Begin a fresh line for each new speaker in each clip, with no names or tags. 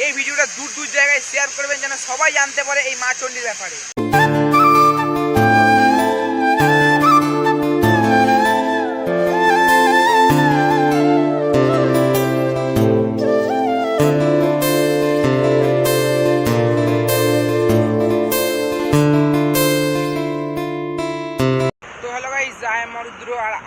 এই ভিডিওটা দূর দূর জায়গায় শেয়ার করবেন যেন সবাই জানতে পারে এই মা চণ্ডীর ব্যাপারে।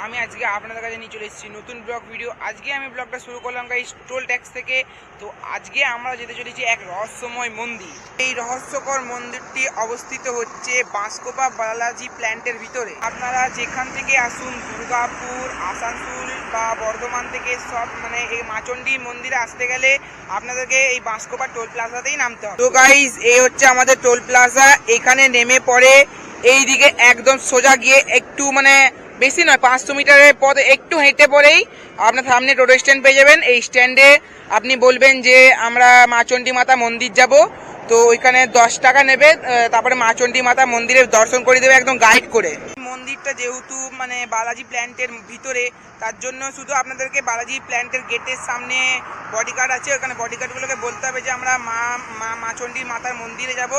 আমি আজকে আপনাদের কাছে নিয়ে চলে এসেছি নতুন ব্লগ ভিডিও। আজকে আমি ব্লগটা শুরু করলাম গাইস টোল ট্যাক্স থেকে। তো আজকে আমরা যেতে চলেছি এক রহস্যময় মন্দির। এই রহস্যকর মন্দিরটি অবস্থিত হচ্ছে বাঁশকোপা বালাজি প্ল্যান্টের ভিতরে। আপনারা যেখান থেকে আসুন, দুর্গাপুর, আসানসোল বা বর্ধমান থেকে সব মানে এই মাচন্ডী মন্দিরে আসতে গেলে আপনাদেরকে এই বাঁশকোপা টোল প্লাজাতেই নামতে হবে। তো গাইস এই হচ্ছে আমাদের টোল প্লাজা। এখানে নেমে পড়ে এই দিকে একদম সোজা গিয়ে একটু মানে বেশি নয়, পাঁচশো মিটারের পথ একটু হেঁটে পরেই আপনার সামনে টোটো স্ট্যান্ড পেয়ে যাবেন। এই স্ট্যান্ডে আপনি বলবেন যে, আমরা মাচণ্ডী মাতা মন্দির যাব। তো ওইখানে দশ টাকা নেবে তারপরে মাচণ্ডী মাতা মন্দিরে দর্শন করে দেবে একদম গাইড করে। মন্দিরটা যেহেতু মানে বালাজি প্ল্যান্টের ভিতরে, তার জন্য শুধু আপনাদেরকে বালাজি প্ল্যান্টের গেটের সামনে বডিগার্ড আছে। ওখানে বডিগার্ডগুলোকে বলতে হবে যে, আমরা মা মা, মাচণ্ডী মাতার মন্দিরে যাব।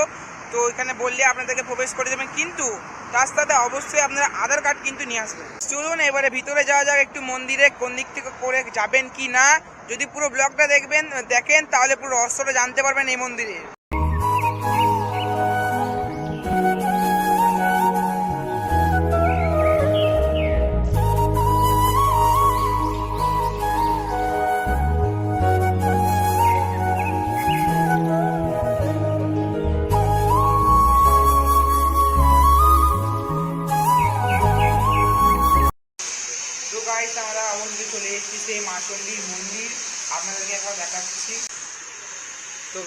তো ওইখানে বললে আপনাদেরকে প্রবেশ করে দেবেন। কিন্তু রাস্তাতে অবশ্যই আপনারা আধার কার্ড কিন্তু নিয়ে আসবেন। চলুন এবারে ভিতরে যাওয়া যাক, একটু মন্দিরে কোন দিক থেকে করে যাবেন কি না। যদি পুরো ব্লগটা দেখবেন, দেখেন, তাহলে পুরো রহস্যটা জানতে পারবেন এই মন্দিরে।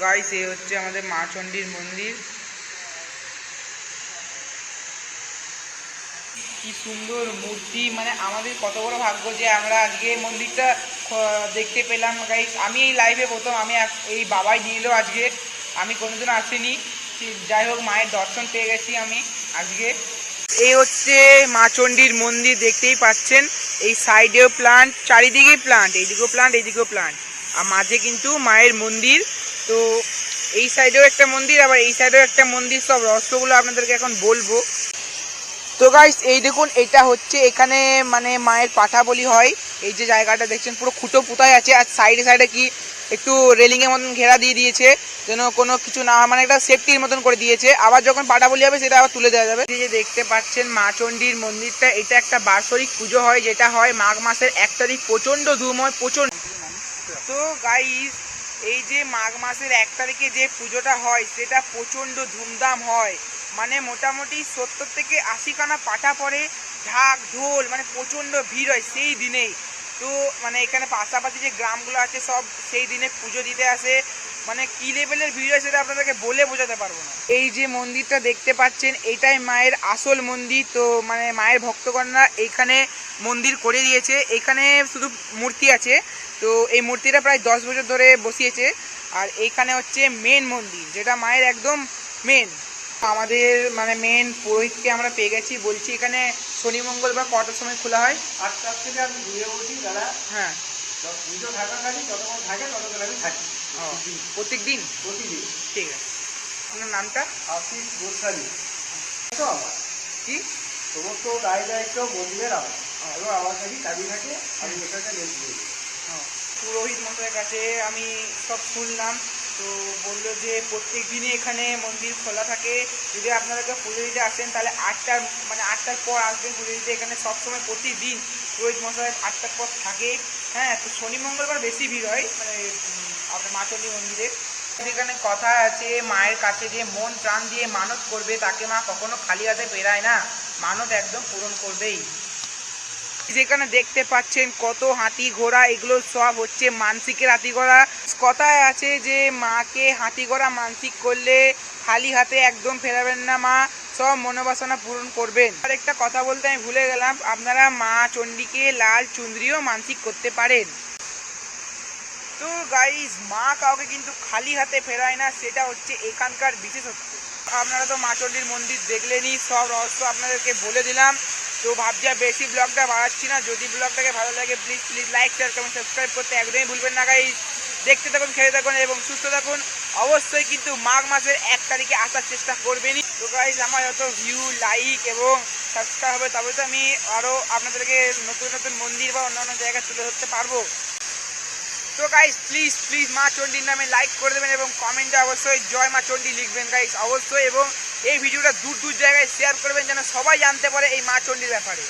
গাইস এই হচ্ছে আমাদের মাচন্ডির মন্দির। কি সুন্দর মূর্তি মানে আমাদের কত বড় ভাগ্য যে আমরা আজকে মন্দিরটা দেখতে পেলাম। গাইস আমি এই লাইভে প্রথম, আমি এই বাবাই দিল আজকে। আমি কোনোদিনও আসিনি। যাই হোক, মায়ের দর্শন পেয়ে গেছি আমি আজকে। এই হচ্ছে মা চণ্ডীর মন্দির, দেখতেই পাচ্ছেন। এই সাইডেও প্লান্ট চারিদিকেই প্লান্ট এইদিকেও প্লান্ট এইদিকেও প্লান্ট আর মাঝে কিন্তু মায়ের মন্দির। তো এই সাইডেও একটা মন্দির, আবার এই সাইডেও একটা মন্দির, সব রহস্যগুলো আপনাদেরকে এখন বলব। তো গাইস এই দেখুন, এটা হচ্ছে এখানে মানে মায়ের পাঠা বলি হয়। এই যে জায়গাটা দেখছেন, পুরো খুঁটো পুতাই আছে, আর সাইডে সাইডে কি একটু রেলিং এর মতন ঘেরা দিয়ে দিয়েছে, যেন কোনো কিছু না মানে একটা সেফটির মতন করে দিয়েছে। আবার যখন পাটা বলি হবে, সেটা আবার তুলে দেওয়া যাবে। যে দেখতে পাচ্ছেন মা চণ্ডীর মন্দিরটা, এটা একটা বার্ষরিক পুজো হয়, যেটা হয় মাঘ মাসের এক তারিখ প্রচণ্ড ধুম হয় প্রচণ্ড তো গাইস এই যে মাঘ মাসের এক তারিখে যে পুজোটা হয়, সেটা প্রচণ্ড ধুমধাম হয়। মানে মোটামুটি সত্তর থেকে আশিখানা পাঠা পরে ঢাক, ঢোল মানে প্রচণ্ড ভিড় হয় সেই দিনেই। তো মানে এখানে পাশাপাশি যে গ্রামগুলো আছে, সব সেই দিনে পুজো দিতে আসে। মানে কি লেভেলের ভিড় হয় সেটা আপনাদেরকে বলে বোঝাতে পারব না। এই যে মন্দিরটা দেখতে পাচ্ছেন এটাই মায়ের আসল মন্দির। তো মানে মায়ের ভক্তগণরা এইখানে মন্দির করে দিয়েছে। এখানে শুধু মূর্তি আছে। তো এই মূর্তিটা প্রায় দশ বছর ধরে বসিয়েছে। আর এইখানে হচ্ছে মেন মন্দির যেটা মায়ের একদম মেন আমাদের মানে মেন পুরোহিতকে আমরা পেয়ে গেছি। বলছি এখানে শনি মঙ্গলবার কটার সময় খোলা হয়?
আটটার থেকে আমি ঘুরে উঠি দাদা
হ্যাঁ।
পুজো থাকাকালীন যতক্ষণ থাকে ততক্ষণ আমি থাকি।
প্রত্যেক দিন
প্রতিদিন।
ঠিক আছে। আপনার নামটা?
আশিস গোস্বামী তো আমার?
কি?
সমস্ত দায় দায়িত্ব মন্দিরের আমার। এবং আমার কাছে চাবি থাকে আমি এটাকে লেট
পুরোহিত মশাইয়ের কাছে আমি সব শুনলাম। তো বলল যে প্রত্যেক দিনই এখানে মন্দির খোলা থাকে। যদি আপনারা কেউ পুজো দিতে আসেন তাহলে আটটার মানে আটটার পর আসবেন পুজো দিতে। এখানে সবসময় প্রতিদিন পুরোহিত মশাই আটটার পর থাকে। হ্যাঁ তো শনি, মঙ্গলবার বেশি ভিড় হয় মানে আপনার মাচন্ডী মন্দিরে। এখানে কথা আছে, মায়ের কাছে যে মন প্রাণ দিয়ে মানত করবে, তাকে মা কখনো খালি হাতে পেরায় না। মানত একদম পূরণ করবেই। যেখানে দেখতে পাচ্ছেন কত হাতি ঘোড়া, এগুলো সব হচ্ছে মানসিকের হাতি ঘোড়া। কথায় আছে যে, মাকে হাতি ঘোড়া মানসিক করলে খালি হাতে একদম ফেরাবেন না মা। সব মনোবাসনা পূরণ করবেন। আর একটা কথা বলতে আমি ভুলে গেলাম, আপনারা মা চণ্ডীকে লাল চুন্দ্রিও মানসিক করতে পারেন। তো গাইজ মা কাউকে কিন্তু খালি হাতে ফেরায় না, সেটা হচ্ছে এখানকার বিশেষত্ব। আপনারা তো মাচন্ডির মন্দির দেখলেনই, সব রহস্য আপনাদেরকে বলে দিলাম। তো ভাবছি বেশি ব্লগটা বাড়াচ্ছি না, যদি ব্লগটাকে ভালো লাগে please please like share comment subscribe করতে একদমই ভুলবেন না গাইজ দেখতে থাকুন, খেতে থাকুন, এবং সুস্থ থাকুন। অবশ্যই কিন্তু মাঘ মাসের এক তারিখে আসার চেষ্টা করবেনই। তো গাইজ আমার যত ভিউ লাইক এবং সাবস্ক্রাইব হবে, তবে তো আমি আরও আপনাদেরকে নতুন নতুন মন্দির বা অন্যান্য জায়গায় তুলে ধরতে পারব। তো গাইস প্লিজ প্লিজ মা চণ্ডীর নামে লাইক করে দেবেন এবং কমেন্টে অবশ্যই জয় মা চণ্ডী লিখবেন গাইস অবশ্যই এবং এই ভিডিওটা দূর দূর জায়গায় শেয়ার করবেন যেন সবাই জানতে পারে এই মা চণ্ডীর ব্যাপারে।